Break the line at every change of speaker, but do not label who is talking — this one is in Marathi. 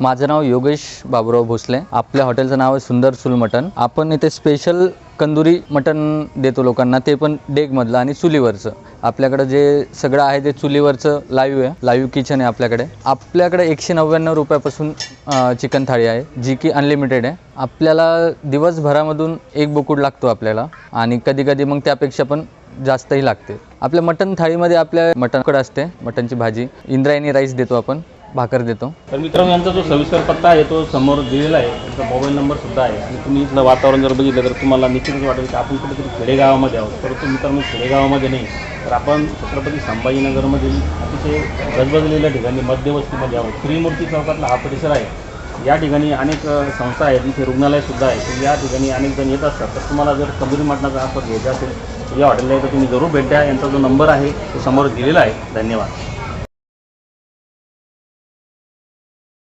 माझं नाव योगेश बाबुराव भोसले. आपल्या हॉटेलचं नाव आहे सुंदर सुल मटन आपण इथे स्पेशल कंदुरी मटन देतो लोकांना. ते पण डेगमधलं आणि चुलीवरचं. आपल्याकडं जे सगळं आहे ते चुलीवरचं लाईव्ह आहे. लाईव्ह किचन आहे आपल्याकडे. आपल्याकडे एकशे नव्याण्णव रुपयापासून चिकन थाळी आहे जी की अनलिमिटेड आहे. आपल्याला दिवसभरामधून एक बोकूड लागतो आपल्याला. आणि कधी कधी मग त्यापेक्षा पण जास्तही लागते. आपल्या मटन थाळीमध्ये आपल्या मटनकडं असते. मटनची भाजी. इंद्रायणी राईस देतो आपण. भाकर देतो.
तर मित्रांनो यांचा जो सविस्तर पत्ता आहे तो समोर दिलेला आहे. त्यांचा मोबाईल नंबर सुद्धा आहे. आणि तुम्ही इथलं वातावरण जर बघितलं तर तुम्हाला निश्चितच वाटेल की आपण कुठेतरी खेडेगावामध्ये आहोत. परंतु मित्रांनो खेडेगावामध्ये नाही. तर आपण छत्रपती संभाजीनगरमधील अतिशय गजबजलेल्या ठिकाणी मध्यवस्तीमध्ये आहोत. त्रिमूर्ती चौकातला हा परिसर आहे. या ठिकाणी अनेक संस्था आहेत. इथे रुग्णालयसुद्धा आहे. तर या ठिकाणी अनेक जण येत असतात. तर तुम्हाला जर कबीर मटणाचा आस्वाद घ्यायचा असेल या हॉटेलला तर तुम्ही जरूर भेट द्या. यांचा जो नंबर आहे तो समोर दिलेला आहे. धन्यवाद.